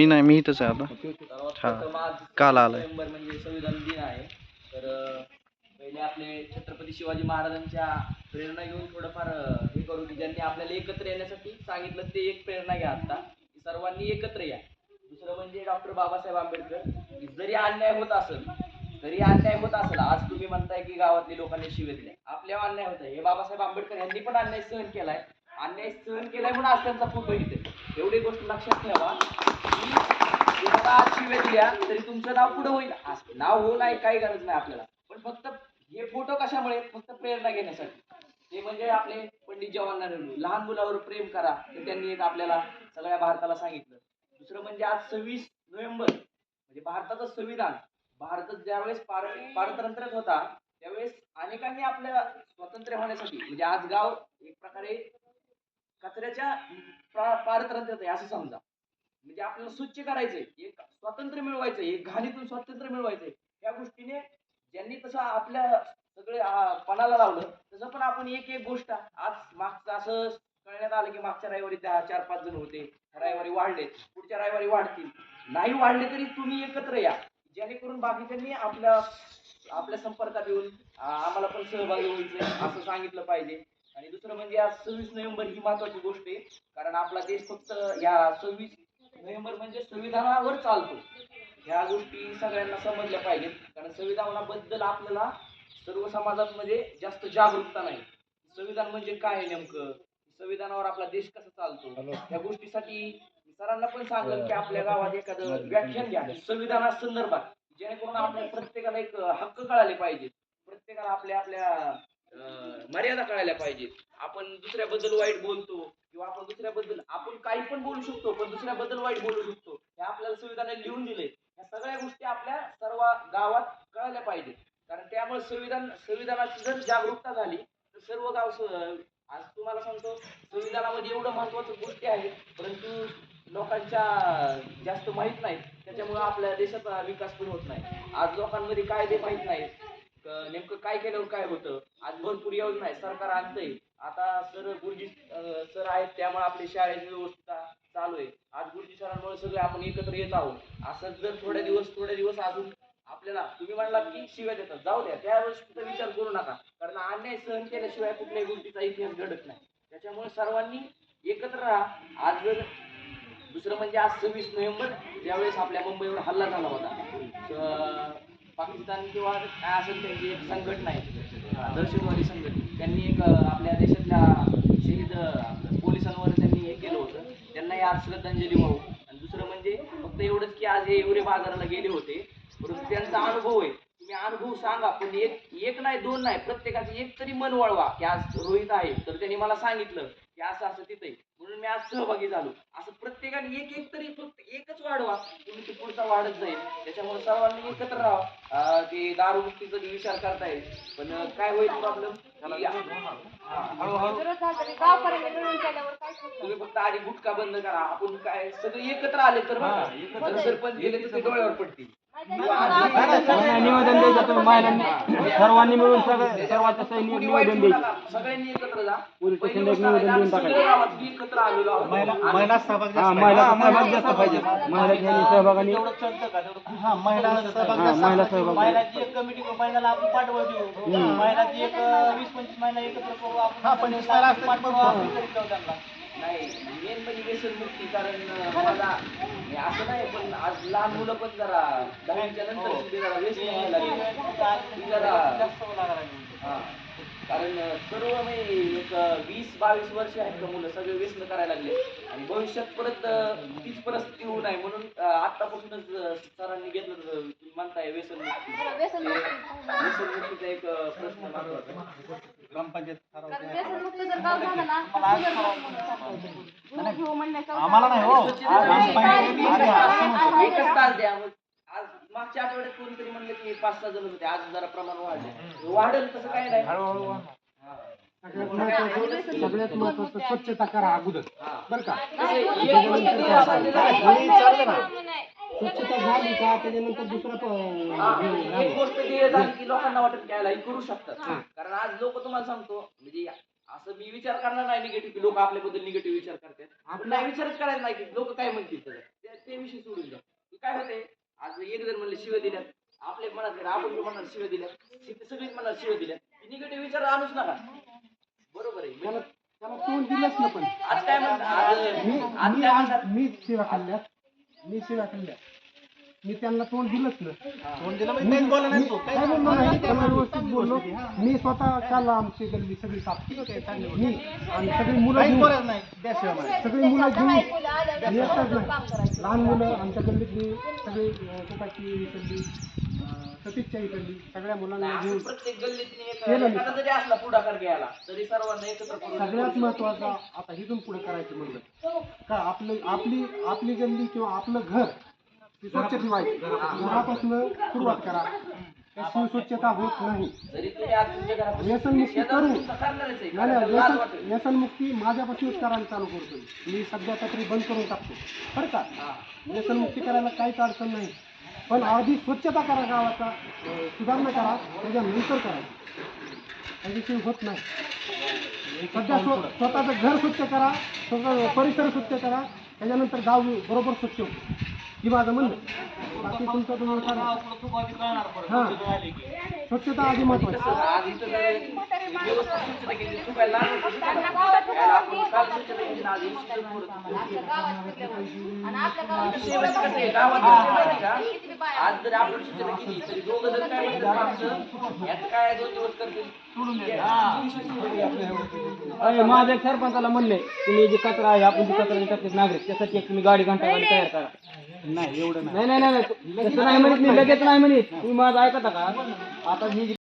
मी नाही मी इथंच आहे आता. हा. काल आलोय. नोव्हेंबर म्हणजे संविधान दिन आहे. तर अं, पहिले आपले छत्रपती शिवाजी महाराजांच्या प्रेरणा घेऊन थोडंफार अं, हे करू की ज्यांनी आपल्याला एकत्र येण्यासाठी सांगितलं ते एक प्रेरणा घ्या आता. की सर्वांनी एकत्र या. दुसरं म्हणजे डॉक्टर बाबासाहेब आंबेडकर की जरी अन्याय होत असेल जरी अन्याय होत असेल. आज तुम्ही म्हणताय की गावातली लोकांनी शिवे दिले आपल्यावर अन्याय होत आहे. हे बाबासाहेब आंबेडकर यांनी पण अन्याय सहन केलाय. अन्याय सहन केलाय म्हणून आज त्यांचा फोटो इथे. एवढी गोष्ट लक्षात ठेवा. की तुम्हाला आज शिव्या दिल्या तरी तुमचं नाव पुढे होईल. नाव हो नाही काही गरज नाही आपल्याला. पण फक्त हे फोटो कशामुळे? फक्त प्रेरणा घेण्यासाठी. ते म्हणजे आपले पंडित जवाहरलाल नेहरू. लहान मुलावर प्रेम करा हे त्यांनी एक आपल्याला सगळ्या भारताला सांगितलं. दुसरं म्हणजे आज सव्वीस नोव्हेंबर म्हणजे भारताचं संविधान. भारत ज्यावेळेस पार पारतंत्र्यात होता त्यावेळेस अनेकांनी आपल्या स्वातंत्र्य होण्यासाठी म्हणजे आज गाव एक प्रकारे कचऱ्याच्या पा- पारतंत्र्यात आहे असं समजा. म्हणजे आपल्याला स्वच्छ करायचंय एक स्वातंत्र्य मिळवायचंय एक घाणीतून स्वातंत्र्य मिळवायचंय या गोष्टीने ज्यांनी तसं आपल्या सगळे पणाला लावलं तसं पण आपण एक एक गोष्ट आज मागचं असं कळण्यात आलं की मागच्या रविवारी दहा चार पाच जण होते रविवारी वाढले पुढच्या रविवारी वाढतील. नाही वाढले तरी तुम्ही एकत्र या जेणेकरून बाकीच्यांनी आपल्या आपल्या संपर्कात येऊन आम्हाला पण सहभागी व्हायचं असं सांगितलं पाहिजे. आणि दुसरं म्हणजे आज सव्वीस नोव्हेंबर ही महत्वाची गोष्ट आहे. कारण आपला देश फक्त या सव्वीस नोव्हेंबर म्हणजे संविधानावर चालतो. ह्या गोष्टी सगळ्यांना समजल्या पाहिजेत. कारण संविधानाबद्दल आपल्याला सर्व समाजामध्ये जास्त जागरूकता नाही. संविधान म्हणजे काय आहे नेमकं? संविधानावर आपला देश कसा चालतो? या गोष्टीसाठी सरांना पण सांगेल की आपल्या गावात एखादं व्याख्यान घ्या संविधाना संदर्भात जेणेकरून आपल्या प्रत्येकाला एक हक्क कळाले पाहिजेत प्रत्येकाला आपल्या आपल्या मर्यादा कळायला पाहिजेत आपण दुसऱ्याबद्दल वाईट बोलतो किंवा आपण दुसऱ्याबद्दल आपण काही पण बोलू शकतो पण दुसऱ्याबद्दल वाईट बोलू शकतो. हे आपल्याला संविधानाने लिहून दिले या सगळ्या गोष्टी आपल्या सर्व गावात कळायला पाहिजेत कारण त्यामुळे संविधान संविधानाची जर जागरूकता झाली तर सर्व गाव आज तुम्हाला सांगतो संविधानामध्ये एवढं महत्वाचं गोष्टी आहेत परंतु लोकांच्या जास्त माहीत नाहीत त्याच्यामुळे आपल्या देशाचा विकास पण होत नाही. आज लोकांमध्ये कायदे माहीत नाहीत. नेमकं काय केल्यावर काय होतं? आज भरपूर योजना आहे सरकार आणतंय. आता सर गुरुजी सर आहेत त्यामुळे आपली शाळेची व्यवस्था चालू आहे. आज गुरुजी सरांमुळे सगळे आपण एकत्र येत आहोत. असं जर थोड्या दिवस थोड्या दिवस अजून आपल्याला तुम्ही म्हणला की शिव्या देतात. जाऊ द्या त्यावेळेस कुठे विचार करू नका. कारण अन्याय सहन केल्याशिवाय कुठल्याही गोष्टीचा इतिहास घडत नाही. त्याच्यामुळे सर्वांनी एकत्र राहा. आज जर दुसरं म्हणजे आज सव्वीस नोव्हेंबर ज्यावेळेस आपल्या मुंबईवर हल्ला झाला होता. अं, पाकिस्तान किंवा काय असेल त्यांची एक संघटना आहे दहशतवादी संघटना त्यांनी एक आपल्या देशातल्या शहीद पोलिसांवर त्यांनी हे केलं होतं. त्यांनाही आज श्रद्धांजली वाहू. आणि दुसरं म्हणजे फक्त एवढंच की आज हे एवढे बाजाराला गेले होते. परंतु त्यांचा अनुभव आहे. तुम्ही अनुभव सांगा पण एक एक नाही दोन नाही प्रत्येकाचं एक तरी मन वळवा की आज रोहित आहे. तर त्यांनी मला सांगितलं की असं असं तिथे आहे. मी आज सहभागी झालो. असं प्रत्येकाने एक एक तरी फक्त एकच वाढवा तुम्ही ते पुढचा वाढत जाईल. त्याच्यामुळे सर्वांनी एकत्र राहा ते दारूमुक्तीचा बी विचार करताय. पण अं, काय होईल प्रॉब्लेम तुम्ही फक्त आधी गुटखा बंद करा. आपण काय सगळे एकत्र आले तर सरपंच गेले तर ते डोळ्यावर पडतील. निवेदन द्यायचं तुम्ही महिलांनी सर्वांनी मिळून सगळं सर्वांचं सैनिक निवेदन द्यायचं. सगळ्यांनी एकत्र जा पोलीस पहिली स्टेशनला एक गोष्ट निवेदन देऊन टाकायचं. सगळे गावात एकत्र आलेलो आहोत. महिला सहभाग हा महिला सहभाग जास्त पाहिजे महिला सहभागाने तेवढं चालतं का तेवढं हा महिला सहभाग हा, जास्त महिला सहभाग. महिलाची एक कमिटी करू, महिलाला आपण देऊ महिलाची एक अं, वीस पंचवीस महिला एकत्र करू आपण हा पंचवीस महिला पाठवू आपण करीत जाऊ त्यांना नाही मेन म्हणजे व्यसन मुक्ती कारण मला हे असं नाही पण आज लहान मुलं पण जरा दहावीच्या नंतर सुद्धा जरा व्यसन व्हायला लागली. ती जरा जास्त लागायला लागली. हा. कारण सर्व म्हणजे एक वीस बावीस वर्ष आहेत का मुलं सगळे व्यसन करायला लागले. आणि भविष्यात परत तीच परिस्थिती होऊ नये म्हणून आतापासूनच सरांनी घेतलं तुम्ही म्हणताय व्यसन मुक्ती. ते व्यसन मुक्तीचा एक प्रश्न. ग्रामपंचायत ठराव द्या. आम्हाला आम्हाला नाही हो. एकच तास द्या. मागच्या आठवड्यात कोणतरी म्हणलं की पाच सहा जण होते आज जरा प्रमाण वाढले वाढेल तसं काय नाही हा. सगळ्यात महत्वाचं स्वच्छता करा अगोदर हा. बरं का. स्वच्छता झाली का त्याच्यानंतर दुसरा हा, प- एक गोष्ट ध्येय झाली की लोकांना वाटत की याला हे करू शकतात कारण आज लोक तुम्हाला सांगतो म्हणजे असं मी विचार करणार नाही निगेटिव्ह की लोक आपल्याबद्दल निगेटिव्ह विचार करतात आपला विचारच करायचा नाही की लोक काय म्हणतील त्याचा ते- ते विषय सोडून द्या की काय होते आज एक जण म्हणले शिव दिल्यात. आपल्या मनात आपण बी म्हणणार शिव दिल्या सगळीच म्हणणार शिव दिल्या निगेटिव्ह विचार आणूच नका. बरोबर आहे. त्याला त्याला तोंड दिलंच ना पण. आज काय म्हणतात? मी आज म्हणतात? मी शिव्या शिव्या खाल्ल्यात. मी त्यांना तोंड दिलंच ना तोंड दिलं म्हणजे काहीच बोलला नाही तो. काय बोललो नाही त्यांना व्यवस्थित बोललो मी स्वतः काल आमची गल्ली सगळी साफ केली. मी आणि सगळी मुलं काहीच घेऊन बोलायचं नाही त्याशिवाय मला. सगळी मुलं घेऊन एकटाच नाही लहान मुलं आमच्या गल्लीतली सगळी अं, तुपाची इकडली अं, सतीशच्या इकडली सगळ्या मुलांना असं घेऊन प्रत्येक गल्लीतनी एक केलं मी. एखादा जरी असला पुढाकार घ्यायला तरी सर्वांना एकत्र करून सगळ्यात महत्त्वाचा आता इथून पुढे करायचं म्हणलं का आपलं आपली आपली गल्ली किंवा आपलं घर स्वच्छ ठेवायचं घरापासून सुरुवात करा. स्वच्छता होत नाही. जरी तुम्ही आज तुमच्या घरात व्यसनमुक्ती करू. नाही व्यसन. व्यसनमुक्ती माझ्यापासूनच करायला चालू करतो. मी सध्या तरी बंद करून टाकतो. बरं का. व्यसनमुक्ती करायला काहीच अडचण नाही. पण आधी स्वच्छता करा गावाचा. सुधारणा करा. त्याच्यानंतर करा. त्याच्याशिवाय होत नाही. सध्या स्व स्वतःचं घर स्वच्छ करा. स्वतः परिसर स्वच्छ करा. त्याच्यानंतर गाव बरोबर स्वच्छ होतं ही माझं म्हणणं. बाकी तुमचं तुम्हाला करा. हां. स्वच्छता आधी महत्वाची आज जर आपण स्वच्छता केली तरी दोघं जर काय म्हणतात माणसं याचं काय दोन दिवस करतील. सोडून अरे माझ्या एक सरपंचाला म्हणले तुम्ही जे कचरा आहे आपण जे कचरा करते नागरिक. त्यासाठी एक तुम्ही गाडी घंटा गाडी तयार करा. नाही एवढं नाही. नाही नाही नाही. म्हणत मी लगेच नाही म्हणत. तुम्ही माझं ऐकता का? आता ही जी